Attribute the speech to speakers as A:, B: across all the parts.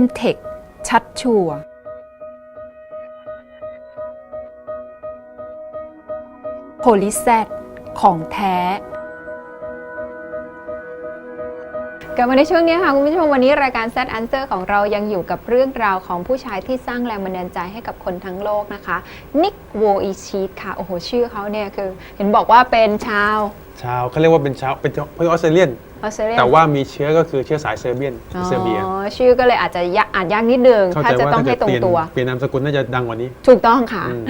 A: m t e c h ชัดชัวร์โพลิแซดของแท้
B: กลับมาในช่วงนี้ค่ะ คุณผู้ชมวันนี้รายการ Z Answer ของเรายังอยู่กับเรื่องราวของผู้ชายที่สร้างแรงบันดาลใจให้กับคนทั้งโลกนะคะนิกโวอิชีตค่ะ โอ้โห ชื่อเขาเนี่ยคือ เห็นบอกว่าเป็นชาว
C: ชาวเขาเรียกว่าเป็นชาวเป็นเป็นออสเตรเลียน
B: ออสเตรเลีย
C: แต่ว่ามีเชื้อก็คือเชื้อสายเซอร์เบียนเซอร์เบีย
B: อ๋อชื่อก็เลยอาจจะยากอ่านยากนิดนึง
C: เข้า
B: ถ้า
C: ใจ
B: จะ
C: ว่า
B: ต้อง
C: ถ้า
B: ให้
C: เกิด
B: ตร
C: เป
B: ง
C: ลี่ยน
B: ตัว
C: เปลี่ยนนามสกุลน่าจะดังกว่านี้
B: ถูกต้องค่ะ
C: อืม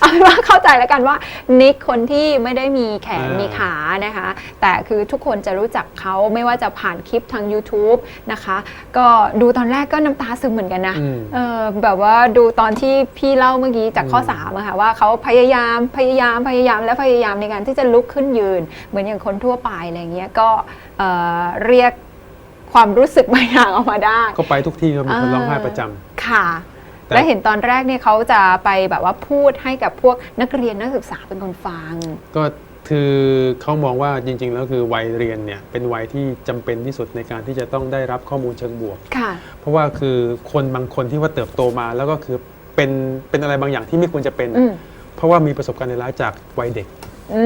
B: เอาเป็นว่าเข้าใจแล้วกันว่านิกคนที่ไม่ได้มีแขน
C: อ่ามี
B: มีขานะคะ แต่คือทุกคนจะรู้จักเขาไม่ว่าจะผ่านคลิปทาง YouTube นะคะ ก็ดูตอนแรกก็น้ำตาซึมเหมือนกันนะ
C: อืม
B: เออแบบว่าดูตอนที่พี่เล่าเมื่อกี้จากข้อ
C: อืม
B: สามอะค่ะว่าเขาพยายามพยายามพยายามและพยายามในการที่จะลุกขึ้นยืน เหมือนอย่างคนทั่วไปอะไรเงี้ยก็เอ่อเรียกความรู้สึกบางอย่างออกมาได้
C: ก็ไปทุกที่ก็มีคนร้องไห้ประจำ
B: ค่ะ
C: แต่
B: และเห็นตอนแรกเนี่ยเขาจะไปแบบว่าพูดให้กับพวกนักเรียนนักศึกษาเป็นคนฟัง
C: ก็คือเขามองว่าจริง ๆ แล้วคือวัยเรียนเนี่ยเป็นวัยที่จำเป็นที่สุดในการที่จะต้องได้รับข้อมูลเชิงบวก
B: ค่ะ
C: เพราะว่าคือคนบางคนที่ว่าเติบโตมาแล้วก็คือเป็นเป็นอะไรบางอย่างที่ไม่ควรจะเป็น
B: อืม
C: เพราะว่ามีประสบการณ์ในร้ายจากวัยเด็ก
B: อื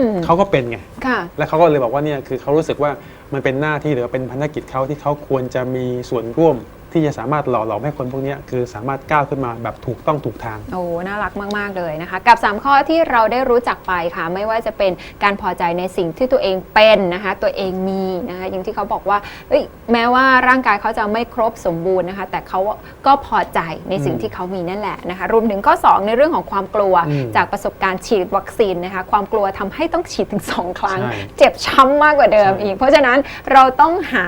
B: ม
C: เขาก็เป็นไง
B: ค่ะ
C: และเขาก็เลยบอกว่าเนี่ยคือเขารู้สึกว่ามันเป็นหน้าที่หรือว่าเป็นภารกิจเขาที่เขาควรจะมีส่วนร่วม ที่จะสามารถหล่อหลอมให้คนพวกเนี้ยคือสามารถก้าวขึ้นมาแบบถูกต้องถูกทาง
B: โอ้ น่ารักมาก ๆ เลยนะคะ กับ 3 ข้อที่เราได้รู้จักไปค่ะ ไม่ว่าจะเป็นการพอใจในสิ่งที่ตัวเองเป็นนะคะ ตัวเองมีนะคะ อย่างที่เขาบอกว่าเอ้ยแม้ว่าร่างกายเขาจะไม่ครบสมบูรณ์นะคะ แต่เขาก็พอใจในสิ่ง
C: อืม
B: ที่เขามีนั่นแหละนะคะ รวมถึงข้อ 2 ในเรื่องของความกลัว
C: อืม
B: จากประสบการณ์ฉีดวัคซีนนะคะ ความกลัวทำให้ต้องฉีดถึง 2 ครั้ง
C: ใช่
B: เจ็บช้ำมากกว่าเดิม
C: ใช่
B: อีก เพราะฉะนั้นเราต้องหา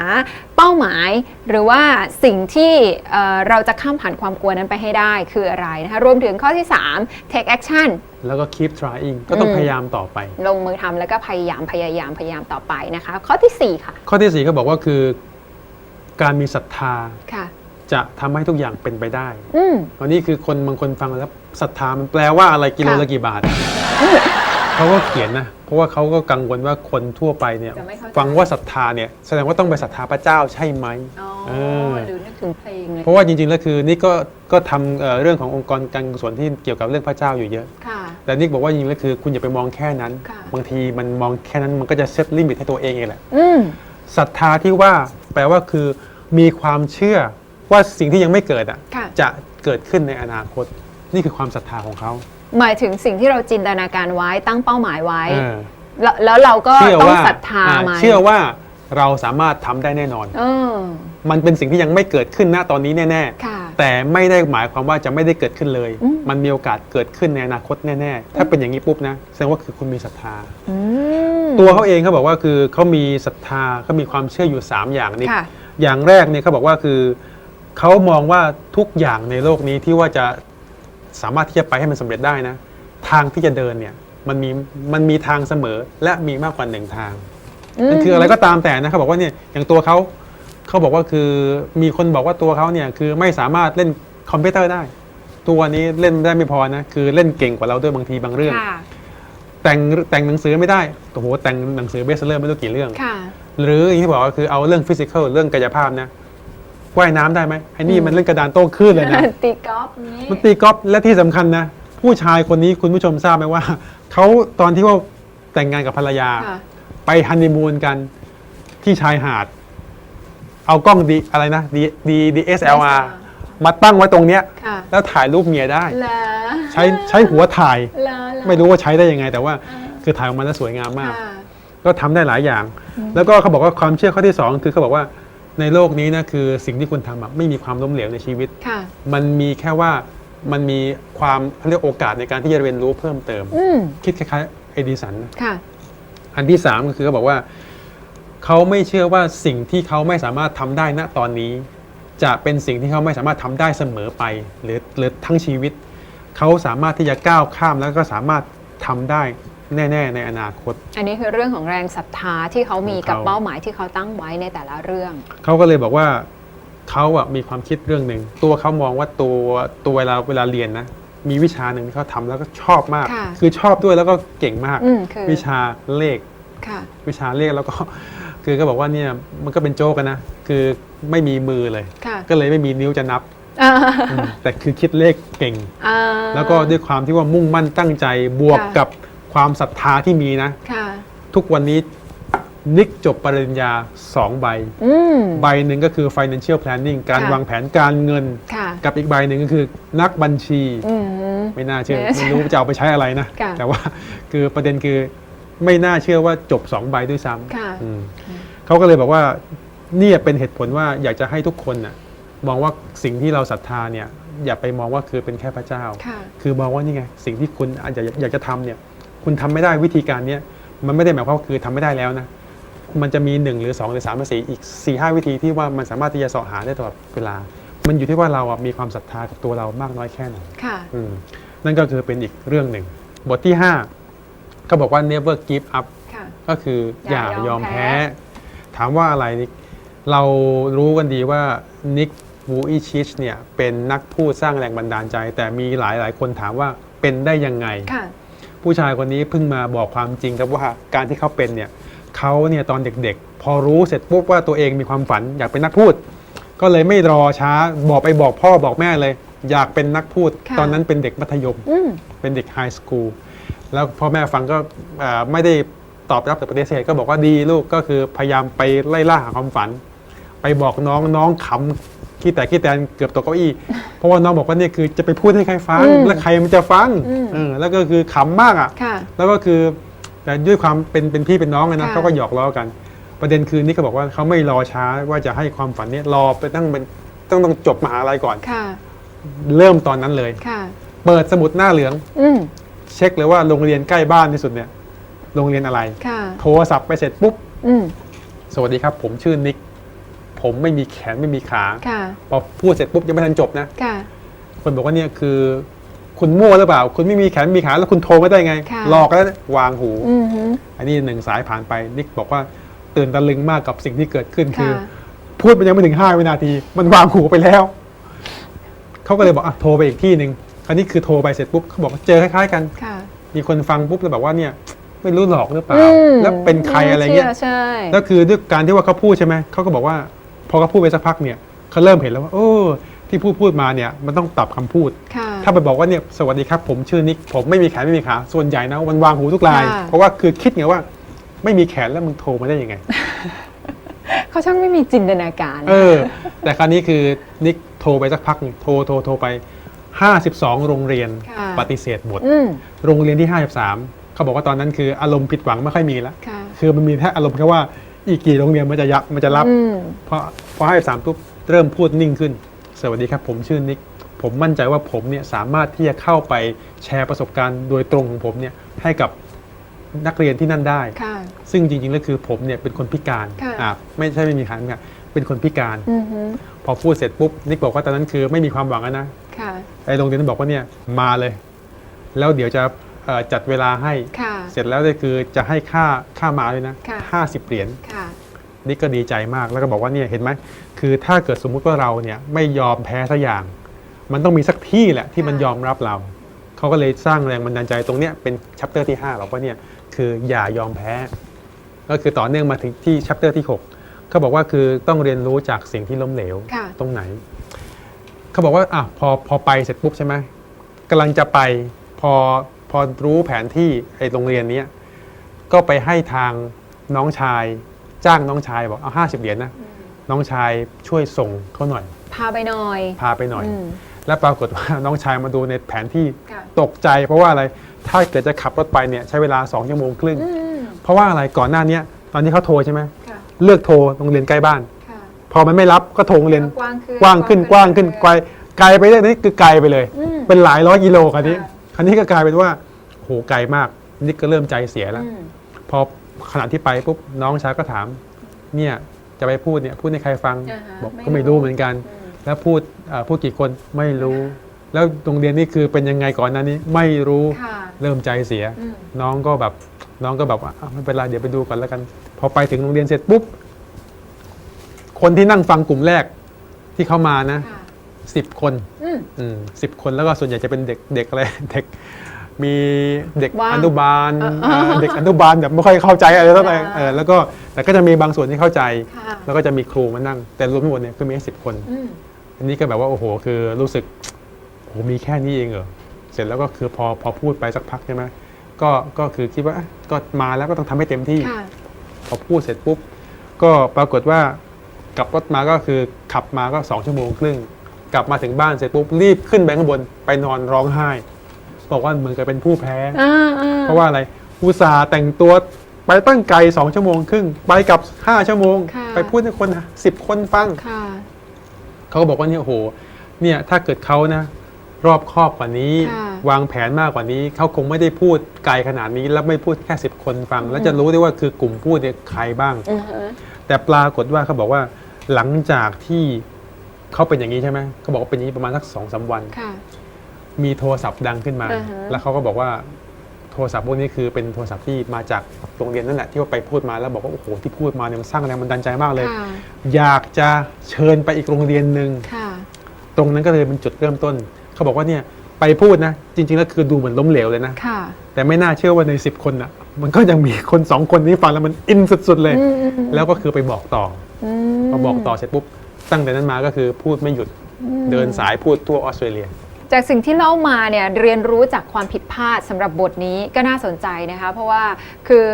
B: เป้าหมายหรือว่าสิ่งที่เอ่อเราจะข้ามผ่านความกลัวนั้นไปให้ได้คืออะไรนะคะรวมถึงข้อที่ 3 take action
C: แล้วก็ keep trying ก็ต้อง
B: อืม
C: พยายามต่อไป
B: ลงมือทำแล้วก็พยายามพยายามพยายามต่อไปนะคะข้อทีสี่4 ค่ะ
C: ข้อที่สี่ก็บอกว่าคือการมีศรัทธา
B: ค่ะ
C: จะทำให้ทุกอย่างเป็นไปได้
B: อืม
C: วันนี้คือคนบางคนฟังแล้วศรัทธามันแปลว่าอะไรกิโล
B: ค่ะ
C: ละกี่บาท เขาก็เขียนนะ เพราะว่าเขาก็กังวลว่าคนทั่วไปเนี่ย
B: จะไม่เข้าใจ
C: ฟังว่าศรัทธาเนี่ยแสดงว่าต้องไปศรัทธาพระเจ้าใช่ไหม
B: อ๋อ
C: เออ
B: หรือนึกถึงเพลงเลย
C: เพราะว่าจริงๆแล้วคือนี่ก็ก็ทำเอ่อเรื่องขององค์กรการกุศลที่เกี่ยวกับเรื่องพระเจ้าอยู่เยอะ
B: ค่ะ
C: แต่นิกบอกว่าจริงๆแล้วคือคุณอย่าไปมองแค่นั้น
B: ค่ะ
C: บางทีมันมองแค่นั้นมันก็จะเซตลิมิตให้ตัวเองเองแหละ
B: อืม
C: ศรัทธาที่ว่าแปลว่าคือมีความเชื่อว่าสิ่งที่ยังไม่เกิดอะ
B: ค่ะ
C: จะเกิดขึ้นในอนาคต นี่คือความศรัทธาของเขา
B: หมายถึงสิ่งที่เราจินตนาการไว้ตั้งเป้าหมายไว้
C: เออ
B: แล้วแล้วเราก็
C: เชื่อ
B: ต้อง
C: ว่า
B: ศรัทธา
C: อ่า
B: ไหม
C: เชื่อว่าเราสามารถทำได้แน่นอน
B: เออ
C: มันเป็นสิ่งที่ยังไม่เกิดขึ้นณตอนนี้แน่
B: ค่ะ
C: ๆ แต่ไม่ได้หมายความว่าจะไม่ได้เกิดขึ้นเลย
B: อืม
C: มันมีโอกาสเกิดขึ้นในอนาคตแน่ๆ ถ้าเป็นอย่างนี้ปุ๊บนะแสดงว่าคือคุณมีศรัทธา
B: อืม
C: ตัวเขาเองเขาบอกว่าคือเขามีศรัทธาเขามีความเชื่ออยู่ 3 อย่างนี่
B: ค่ะ
C: อย่างแรกเนี่ยเขาบอกว่าคือเขามองว่าทุกอย่างในโลกนี้ที่ว่าจะ สามารถที่จะไปให้มันสำเร็จได้นะ ทางที่จะเดินเนี่ยมันมีมันมีทางเสมอและมีมากกว่าหนึ่งทางนั่นคืออะไรก็ตามแต่นะเขาบอกว่าเนี่ยอย่างตัวเขาเขาบอกว่าคือมีคนบอกว่าตัวเขาเนี่ยคือไม่สามารถเล่นคอมพิวเตอร์ได้ ตัวนี้เล่นได้ไม่พอนะคือเล่นเก่งกว่าเราด้วยบางทีบางเรื่อง
B: ค่ะ
C: แต่งแต่งหนังสือไม่ได้โอ้โหแต่งหนังสือเบสเซอร์ไม่รู้กี่เรื่อง
B: ค่ะ
C: หรืออย่างที่บอกก็คือเอาเรื่องฟิสิกอลเรื่องกายภาพนะ ว่ายน้ำได้ไหมไอ้นี่มันเล่นกระดานโต้คลื่นเลยนะ
B: ตีกอล์ฟนี้
C: มันตีกอล์ฟและที่สำคัญนะ ผู้ชายคนนี้คุณผู้ชมทราบไหมว่า เขาตอนที่ว่าแต่งงานกับภรรยา
B: ค่ะ
C: ไปฮันนีมูนกันที่ชายหาด เอากล้องดีอะไรนะดีดีดีเอสเอลอามาตั้งไว้ตรงเนี้ย
B: ค่ะ
C: แล้วถ่ายรูปเมียได้
B: เหรอ
C: ใช้ใช้หัวถ่าย
B: เหรอเหอ
C: ไม่รู้ว่าใช้ได้ยังไง แต่ว่าคือถ่ายออกมาแล้วสวยงามมาก
B: ค่ะ
C: ก็ทำได้หลายอย่าง แล้วก็เขาบอกว่าความเชื่อข้อที่2คือเขาบอกว่า ในโลกนี้นะคือสิ่งที่คุณทำอะไม่มีความล้มเหลวในชีวิต
B: ค่ะ
C: มันมีแค่ว่ามันมีความเขาเรียกโอกาสในการที่จะเรียนรู้เพิ่มเติม
B: อืม
C: คิดคล้ายๆเอดิสันนะ
B: ค่ะ
C: อันที่3ก็คือเขาบอกว่า เขาไม่เชื่อว่าสิ่งที่เขาไม่สามารถทำได้ณตอนนี้ จะเป็นสิ่งที่เขาไม่สามารถทำได้เสมอไป หรือหรือทั้งชีวิต เขาสามารถที่จะก้าวข้ามแล้วก็สามารถทำได้ แน่ๆในอนาคต
B: อันนี้คือเรื่องของแรงศรัทธาที่เขามีกับ
C: ของเขา
B: เป้าหมายที่เขาตั้งไว้ในแต่ละเรื่อง
C: เขาก็เลยบอกว่าเขาอะมีความคิดเรื่องหนึ่งตัวเขามองว่าตัวตัวเวลาเวลาเรียนนะมีวิชาหนึ่งที่เขาทำแล้วก็ชอบมาก
B: ค่ะ
C: คือชอบด้วยแล้วก็เก่งมาก
B: อืมคือ
C: วิชาเลข
B: ค่ะ
C: วิชาเลขแล้วก็ คือก็บอกว่าเนี่ยมันก็เป็นโจ๊กอะนะคือไม่มีมือเลย
B: ค่ะ
C: ก็เลยไม่มีนิ้วจะนับ
B: อ่า
C: อืมแต่คือคิดเลขเก่ง
B: อ่า
C: แล้วก็ด้วยความที่ว่ามุ่งมั่นตั้งใจบวก
B: ค่ะ
C: กับ ความศรัทธาที่มีนะ
B: ค่ะ
C: ทุกวันนี้นิกจบปริญญา 2 ใบ
B: อืม
C: ใบหนึ่งก็คือ financial planning การ
B: ค่ะ
C: วางแผนการเงิน
B: ค่ะ
C: กับอีกใบหนึ่งก็คือนักบัญชี
B: อืม
C: ไม่น่าเชื่อ
B: ไม่น่าเชื่อ
C: ไม่รู้จะเอาไปใช้อะไรนะ
B: ค่ะ
C: แต่ว่าคือประเด็นคือไม่น่าเชื่อว่าจบ 2 ใบด้วยซ้
B: ค่ะำ
C: อืมเขาก็เลยบอกว่าเนี่ยเป็นเหตุผลว่าอยากจะให้ทุกคนน่ะมองว่าสิ่งที่เราศรัทธาเนี่ยอย่าไปมองว่าคือเป็นแค่พระเจ้า
B: ค่ะ
C: คือมองว่านี่ไงสิ่งที่คุณอาจจะอยากจะทำเนี่ย คุณทำไม่ได้วิธีการเนี้ยมันไม่ได้หมายความว่าคือทำไม่ได้แล้วนะมันจะมีหนึ่งหรือสองหรือสามหรือสี่อีกสี่ห้าวิธีที่ว่ามันสามารถที่จะเสาะหาได้ตลอดเวลา มันอยู่ที่ว่าเราอะมีความศรัทธากับตัวเรามากน้อยแค่ไหน
B: ค่ะ
C: อืมนั่นก็คือเป็นอีกเรื่องหนึ่ง บทที่5เขาบอกว่า never give up
B: ค่ะ
C: ก็คืออ
B: อย่า
C: ย่ายอม
B: ยอมแพ้
C: แพ้ ถามว่าอะไรนิกเรารู้กันดีว่านิกวูอิชิชเนี่ยเป็นนักพูดสร้างแรงบันดาลใจ แต่มีหลายหลายๆคนถามว่าเป็นได้ยังไง
B: ค่ะ
C: ผู้ชายคนนี้เพิ่งมาบอกความจริงครับว่าการที่เขาเป็นเนี่ยเขาเนี่ยตอนเด็กๆ พอรู้เสร็จปุ๊บว่าตัวเองมีความฝันอยากเป็นนักพูด ก็เลยไม่รอช้าบอกไปบอกพ่อบอกแม่เลย อยากเป็นนักพูด
B: ค่ะ
C: ตอนนั้นเป็นเด็กมัธยม
B: อืม
C: เป็นเด็กไฮสคูลแล้วพ่อแม่ฟังก็เอ่อไม่ได้ตอบรับแต่ปฏิเสธก็บอกว่าดีลูกก็คือพยายามไปไล่ล่าหาความฝัน ไปบอกน้องน้องขำ ขี้แต่ขี้แตนเกือบตกเก้าอี้ เพราะว่าน้องบอกว่าเนี่ยคือจะไปพูดให้ใครฟัง
B: อืม
C: แล้วใครมันจะฟัง
B: อืม
C: เออแล้วก็คือขำมากอะ
B: ค่ะ
C: แล้วก็คือแต่ด้วยความเป็นเป็นพี่เป็นน้องเลยนะ
B: ค่ะ
C: เขาก็หยอกล้อกัน ประเด็นคือนี่ก็บอกว่าเขาไม่รอช้าว่าจะให้ความฝันเนี้รอไปตั้งเป็นต้องต้องจบมหาลัยก่อน
B: ค่ะ
C: เริ่มตอนนั้นเลย
B: ค่ะ
C: เปิดสมุดหน้าเหลือง
B: อืม
C: เช็คเลยว่าโรงเรียนใกล้บ้านที่สุดเนี่ยโรงเรียนอะไร
B: ค่ะ
C: โทรศัพท์ไปเสร็จปุ๊บ
B: อืม
C: สวัสดีครับ ผมชื่อนิก ผมไม่มีแขนไม่มีขา
B: ค่ะ
C: พอพูดเสร็จปุ๊บยังไม่ทันจบนะ
B: ค่ะ
C: คนบอกว่าเนี่ยคือ คุณมั่วหรือเปล่า คุณไม่มีแขนไม่มีขาแล้วคุณโทรมาได้ไง
B: ค่ะ
C: หลอกแล้ววางหู
B: อืมฮึ
C: อันนี้หนึ่งสายผ่านไปนิกบอกว่าตื่นตะลึงมากกับสิ่งที่เกิดขึ้นคือ
B: ค่ะ
C: พูดไปยังไม่ถึง5วินาที มันวางหูไปแล้ว เขาก็เลยบอกอะโทรไปอีกที่หนึ่งคราวนี้คือโทรไปเสร็จปุ๊บเขาบอกว่าเจอคล้ายๆกัน
B: ค่ะ
C: มีคนฟังปุ๊บแล้วแบบว่าเนี่ย ไม่รู้หลอกหรือเปล่า
B: อืม
C: แล้วเป็นใครอะไรเงี้ย
B: ชื่ใช่
C: แล้วคือด้วยการที่ว่าเขาพูดใช่ไหมเขาก็บอกว่า พอเขาพูดไปสักพักเนี่ยเขาเริ่มเห็นแล้วว่าโอ้ที่พูดพูดมาเนี่ยมันต้องปรับคำพูด
B: ค่ะ
C: ถ้าไปบอกว่าเนี่ยสวัสดีครับผมชื่อนิกผมไม่มีแขนไม่มีขาส่วนใหญ่นะมันวางหูทุกราย
B: ค่ะ
C: เพราะว่าคือคิดไงว่า ไม่มีแขนแล้วมึงโทรมาได้ยังไง
B: เขาช่างไม่มีจินตนาการ
C: เออ แต่คราวนี้คือนิกโทรไปสักพักหนึ่งโทรโทรโทรไป 52 โรงเรียน
B: ค่ะ
C: ปฏิเสธหมด
B: อืม
C: โรงเรียนที่ 53 เขาบอกว่าตอนนั้นคืออารมณ์ผิดหวังไม่ค่อยมีแล้ว
B: ค่ะ
C: คือมันมีแค่อารมณ์แค่ว่า อีกกี่โรงเรียนมันจะยับมันจะรับ
B: อืม
C: พอพอให้สามปุ๊บเริ่มพูดนิ่งขึ้น สวัสดีครับ ผมชื่อนิก ผมมั่นใจว่าผมเนี่ยสามารถที่จะเข้าไปแชร์ประสบการณ์โดยตรงของผมเนี่ยให้กับนักเรียนที่นั่นได้
B: ค่ะ
C: ซึ่งจริงๆแล้วคือผมเนี่ยเป็นคนพิการ
B: ค่ะ
C: อะไม่ใช่ไม่มีขาไม่มีขาเป็นคนพิการ
B: อืมฮึ
C: พอพูดเสร็จปุ๊บนิกบอกว่าตอนนั้นคือไม่มีความหวังแล้วนะ
B: ค่ะ
C: ไอ้โรงเรียนนั้นบอกว่าเนี่ยมาเลย แล้วเดี๋ยวจะ เอ่อจัดเวลาให้
B: ค่ะ
C: เสร็จแล้วเนี่ยคือจะให้ค่าค่ามาเลยนะ
B: ค่ะ
C: ห้าสิบเหรียญ
B: ค่ะ
C: นี่ก็ดีใจมากแล้วก็บอกว่าเนี่ยเห็นไหมคือถ้าเกิดสมมุติว่าเราเนี่ยไม่ยอมแพ้สักอย่าง มันต้องมีสักที่แหละที่มัน
B: ค่ะ
C: ยอมรับเรา เขาก็เลยสร้างแรงบันดาลใจตรงเนี้ยเป็นชัปเตอร์ที่5บอกว่าเนี่ยคืออย่ายอมแพ้ ก็คือต่อเนื่องมาถึงที่ชัปเตอร์ที่ 6 เขาบอกว่าคือต้องเรียนรู้จากสิ่งที่ล้มเหลว
B: ค่ะ
C: ตรงไหน เขาบอกว่าอะพอพอไปเสร็จปุ๊บใช่ไหมกำลังจะไปพอ พอรู้แผนที่ไอ้โรงเรียนเนี้ยก็ไปให้ทางน้องชาย จ้างน้องชายบอกเอาห้าสิบเหรียญนะน้องชายช่วยส่งเขาหน่อย
B: พาไปหน่อย
C: พาไปหน่อย
B: ม
C: แล้วปรากฏว่าน้องชายมาดูในแผนที่
B: ค่ะ
C: ตกใจ เพราะว่าอะไรถ้าเกิดจะขับรถไปเนี่ยใช้เวลา2ชั่วโมงครึ่ง
B: อืม
C: เพราะว่าอะไรก่อนหน้าเนี้ยตอนที่เขาโทรใช่ไหม
B: ค่ะ
C: เลือกโทรโรงเรียนใกล้บ้าน
B: ค่ะ
C: พอมันไม่รับก็โทรโรงเรียน
B: กว้างขึ้น
C: กว้างขึ้นกว้างขึ้นไกลไกลไปเรื่อยนี่คือไกลไปเลย
B: อืม
C: เป็นหลายร้อยกิโลคราวนี้
B: ค่ะ
C: คราวนี้ก็กลายเป็นว่าโหไกลมากนี่ก็เริ่มใจเสียแล้ว
B: อืม
C: พอขณะที่ไปปุ๊บน้องชายก็ถาม เนี่ยจะไปพูดเนี่ยพูดให้ใครฟัง
B: อ่าฮะ
C: บอก
B: ไม่
C: ก็ไม่รู้เหมือนกัน
B: อืม
C: แล้วพูดเอ่อพูดกี่คนไม่รู้ แล้วโรงเรียนนี่คือเป็นยังไงก่อนหน้านี้ไม่รู้
B: ค่ะ
C: เริ่มใจเสีย
B: อืม
C: น้องก็แบบน้องก็แบบว่าอะไม่เป็นไรเดี๋ยวไปดูก่อนแล้วกัน พอไปถึงโรงเรียนเสร็จปุ๊บคนที่นั่งฟังกลุ่มแรกที่เขามานะ
B: ค่ะ
C: สิบคน
B: อืม
C: สิบคนแล้วก็ส่วนใหญ่จะเป็นเด็กเด็กอะไรเด็กมีเด็ก
B: ว่าง
C: อนุบาล
B: เออ
C: เอ่อเด็กอนุบาลแบบไม่ค่อยเข้าใจอะไรเท่าไหร่
B: อ่า
C: เออแล้วก็แต่ก็จะมีบางส่วนที่เข้าใจ
B: ค่ะ
C: แล้วก็จะมีครูมานั่ง แต่รวมทั้งหมดเนี่ยคือมีสิบคน
B: อืม
C: อันนี้ก็แบบว่าโอ้โห คือรู้สึกโอ้โหมีแค่นี้เองเหรอเสร็จแล้วก็คือพอพอพูดไปสักพักใช่ไหมก็ก็คือคิดว่าอะก็มาแล้วก็ต้องทำให้เต็มที่
B: ค่ะ
C: พอพูดเสร็จปุ๊บก็ปรากฏว่ากลับรถมาก็คือขับมาก็สองชั่วโมงครึ่ง กลับมาถึงบ้านเสร็จปุ๊บรีบขึ้นไปข้างบนไปนอนร้องไห้ บอกว่าเหมือนกับเป็นผู้แพ้
B: อ่าอ่า
C: เพราะว่าอะไรอุตส่าห์แต่งตัวไปตั้งไกลสองชั่วโมงครึ่งไปกลับห้าชั่วโมง
B: ค่ะ
C: ไปพูดให้คนสิบคนฟัง
B: ค่ะ
C: เขาก็บอกว่าเนี่ยโอ้โหเนี่ยถ้าเกิดเขานะ รอบครอบกว่านี้
B: ค่ะ
C: วางแผนมากกว่านี้เขาคงไม่ได้พูดไกลขนาดนี้ แล้วไม่พูดแค่สิบคนฟัง แล้วจะรู้ได้ว่าคือกลุ่มพูดเนี่ยใครบ้าง
B: อือฮะ
C: แต่ปรากฏว่าเขาบอกว่า หลังจากที่ เขาเป็นอย่างนี้ใช่ไหมเขาบอกว่าเป็นอย่างนี้ประมาณสักสองสาวัน
B: ค่ะ
C: มีโทรศัพท์ดังขึ้นมา
B: อ่าฮะ
C: แล้วเขาก็บอกว่าโทรศัพท์พวกนี้คือเป็นโทรศัพท์ที่มาจากโรงเรียนนั่นแหละที่ว่าไปพูดมาแล้วบอกว่าโอ้โหที่พูดมาเนี่ยมันสร้างแรงบันดาลใจมากเลย
B: ค่ะ
C: อยากจะเชิญไปอีกโรงเรียนหนึ่ง
B: ค่ะ
C: ตรงนั้นก็เลยเป็นจุดเริ่มต้น เขาบอกว่าเนี่ยไปพูดนะ จริง ๆ แล้วคือดูเหมือนล้มเหลวเลยนะ
B: ค่ะ
C: แต่ไม่น่าเชื่อว่าใน 10 คนอะ มันก็ยังมีคนสองคนที่ฟังแล้วมันอินสุด ๆ เลย
B: อืมอืมอืม
C: แล้วก็คือไปบอกต่อ
B: อืม
C: พอบอกต่อเสร็จปุ๊บ ตั้งแต่นั้นมาก็คือพูดไม่หยุดเดินสายพูดทั่วออสเตรเลีย
B: จากสิ่งที่เล่ามาเนี่ยเรียนรู้จากความผิดพลาดสำหรับบทนี้ก็น่าสนใจนะคะ เพราะว่าคือ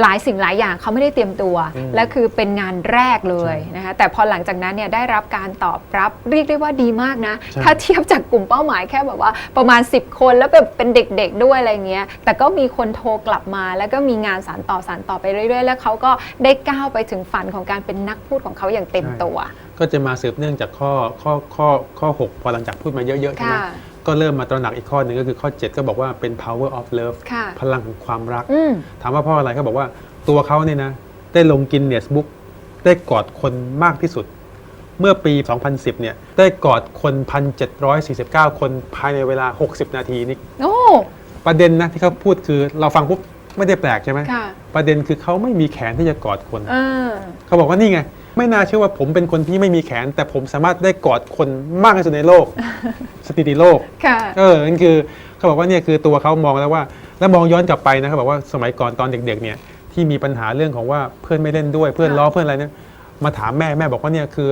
B: หลายสิ่งหลายอย่างเขาไม่ได้เตรียมตัว
C: อืม
B: และคือเป็นงานแรกเลย
C: ใช่
B: นะคะแต่พอหลังจากนั้นเนี่ยได้รับการตอบรับเรียกได้ว่าดีมากนะ
C: ใช่
B: ถ้าเทียบจากกลุ่มเป้าหมายแค่แบบว่าประมาณ 10 คนแล้วแบบเป็นเด็กๆด้วยอะไรเงี้ยแต่ก็มีคนโทรกลับมา แล้วก็มีงานสานต่อสานต่อไปเรื่อยๆ แล้วเขาก็ได้ก้าวไปถึงฝันของการเป็นนักพูดของเขาอย่างเต็มตัว
C: ก็จะมาสืบเนื่องจากข้อข้อข้อข้อ6พอหลังจากพูดมาเยอะๆใช่ไหม
B: ค่ะ
C: ก็เริ่มมาตระหนักอีกข้อหนึ่งก็คือข้อ 7 ก็บอกว่าเป็น power of love
B: ค่ะ
C: พลังของความรัก
B: อืม
C: ถามว่าเพราะอะไรเขาบอกว่าตัวเขาเนี่ยนะ ได้ลงกินเนสบุ๊กได้กอดคนมากที่สุด เมื่อปี 2010 เนี่ย ได้กอดคน 1,749 คนภายในเวลา 60 นาทีนี่
B: โอ้
C: ประเด็นนะที่เขาพูดคือเราฟังปุ๊บไม่ได้แปลกใช่ไหม
B: ค่ะ
C: ประเด็นคือเขาไม่มีแขนที่จะกอดคน
B: อ่า
C: เขาบอกว่านี่ไง ไม่น่าเชื่อว่าผมเป็นคนที่ไม่มีแขน แต่ผมสามารถได้กอดคนมากที่สุดในโลก สถิติโลก
B: ค่ะ
C: เออนั่นคือเขาบอกว่าเนี่ยคือตัวเขามองแล้วว่า แล้วมองย้อนกลับไปนะเขาบอกว่าสมัยก่อนตอนเด็ก ๆ เนี่ยที่มีปัญหาเรื่องของว่าเพื่อนไม่เล่นด้วยเพื่อน
B: ค่ะ
C: ล้อเพื่อนอะไรเนี่ยมาถามแม่แม่บอกว่าเนี่ยคือ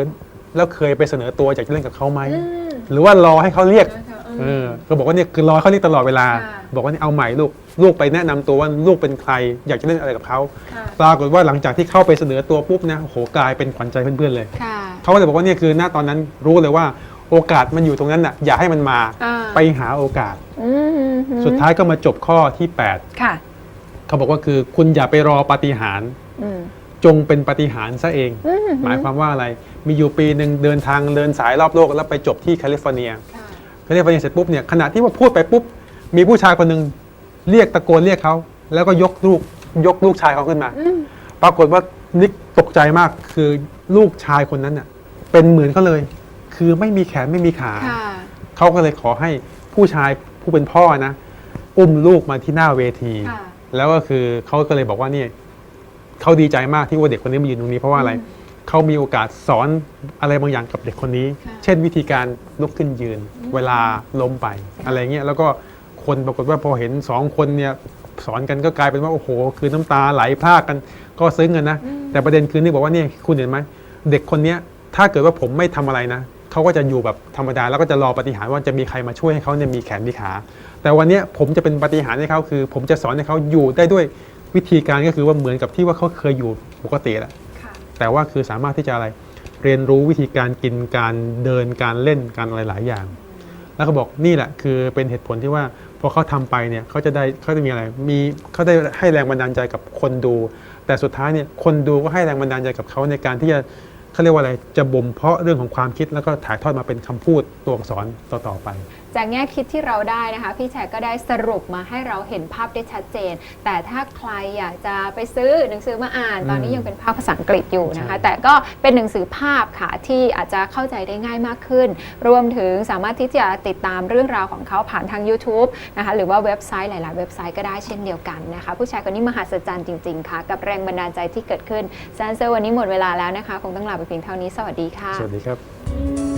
C: แล้วเคยไปเสนอตัวอยากจะเล่นกับเขาไหม
B: อืม
C: หรือว่ารอให้เขาเรียก
B: นะคะ
C: เออก็บอกว่าเนี่ยคือรอให้เขาเรียกตลอดเวลา
B: ค่ะ
C: บอกว่านี่เอาใหม่ลูกลูกไปแนะนำตัวว่าลูกเป็นใคร อยากจะเล่นอะไรกับเขา
B: ค่ะ
C: ปรากฏว่าหลังจากที่เข้าไปเสนอตัวปุ๊บนะโอ้โหกลายเป็นขวัญใจเพื่อนๆเลย
B: ค่ะ
C: เขาก็เลยบอกว่าเนี่ยคือหน้าตอนนั้นรู้เลยว่าโอกาสมันอยู่ตรงนั้นน่ะอย่าให้มันมา
B: อ่า
C: ไปหาโอกาส
B: อืม
C: สุดท้ายก็มาจบข้อที่
B: ค่ะ
C: 8เขาบอกว่าคือคุณอย่าไปรอปาฏิหาริย์
B: อืม
C: จงเป็นปาฏิหาริย์ซะเอง
B: อืม
C: หมายความว่าอะไรมีอยู่ปีหนึ่งเดินทางเดินสายรอบโลกแล้วไปจบที่แคลิฟอร์เนีย
B: ค่ะ
C: แคลิฟอร์เนียเสร็จปุ๊บเนี่ยขณะที่ว่าพูดไปปุ๊บมีผู้ชายคนหนึ่งเรียกตะโกนเรียกเขาแล้วก็ยกลูกยกลูกชายเขาขึ้นมา
B: อืม
C: ปรากฏว่านิกตกใจมากคือลูกชายคนนั้นน่ะเป็นเหมือนเขาเลย คือไม่มีแขนไม่มีขา
B: ค่ะ
C: เขาก็เลยขอให้ผู้ชายผู้เป็นพ่อนะ อุ้มลูกมาที่หน้าเวที
B: ค่ะ
C: แล้วก็คือเขาก็เลยบอกว่าเนี่ยเขาดีใจมากที่ว่าเด็กคนนี้มายืนตรงนี้เพราะว่าอะไร
B: อืม
C: เขามีโอกาสสอนอะไรบางอย่างกับเด็กคนนี้
B: ค่ะ
C: เช่นวิธีการลุกขึ้นยืน เวลาล้มไปอะไรเงี้ยแล้วก็คนปรากฏว่าพอเห็นสองคนเนี่ยสอนกันก็กลายเป็นว่าโอ้โห คือน้ำตาไหลพรากกันก็ซึ้งกันนะ แต่ประเด็นคือนี่บอกว่าเนี่ยคุณเห็นไหมเด็กคนเนี้ยถ้าเกิดว่าผมไม่ทำอะไรนะเขาก็จะอยู่แบบธรรมดาแล้วก็จะรอปฏิหารย์ว่าจะมีใครมาช่วยให้เขาเนี่ยมีแขนมีขา แต่วันเนี้ยผมจะเป็นปฏิหารย์ให้เขาคือ ผมจะสอนให้เขาอยู่ได้ด้วยวิธีการก็คือว่าเหมือนกับที่ว่าเขาเคยอยู่ปกติแหละ
B: ค่ะ
C: แต่ว่าคือสามารถที่จะอะไรเรียนรู้วิธีการกินการเดินการเล่นการอะไรหลายอย่าง แล้วเขาบอกนี่แหละคือเป็นเหตุผลที่ว่าพอเขาทำไปเนี่ยเขาจะได้เขาจะมีอะไรมีเขาได้ให้แรงบันดาลใจกับคนดู แต่สุดท้ายเนี่ยคนดูก็ให้แรงบันดาลใจกับเขาในการที่จะเขาเรียกว่าอะไรจะบ่มเพาะเรื่องของความคิดแล้วก็ถ่ายทอดมาเป็นคำพูดตัวอักษรต่อๆไป
B: จากแง่คิดที่เราได้นะคะ พี่แฉกก็ได้สรุปมาให้เราเห็นภาพได้ชัดเจน แต่ถ้าใครอยากจะไปซื้อหนังสือมาอ่าน ตอนนี้
C: อืม
B: ยังเป็นภาพภาษาอังกฤษอยู่นะคะ
C: ใช่
B: แต่ก็เป็นหนังสือภาพค่ะที่อาจจะเข้าใจได้ง่ายมากขึ้น รวมถึงสามารถที่จะติดตามเรื่องราวของเขาผ่านทาง YouTube นะคะหรือว่าเว็บไซต์หลาย ๆ เว็บไซต์ก็ได้เช่นเดียวกันนะคะ ผู้ชายคนนี้มหัศจรรย์จริง ๆ ค่ะ กับแรงบันดาลใจที่เกิดขึ้นแซนเซอร์วันนี้หมดเวลาแล้วนะคะ คงต้องลาไปเพียงเท่านี้สวัสดีค่ะ
C: สวัสดีครับ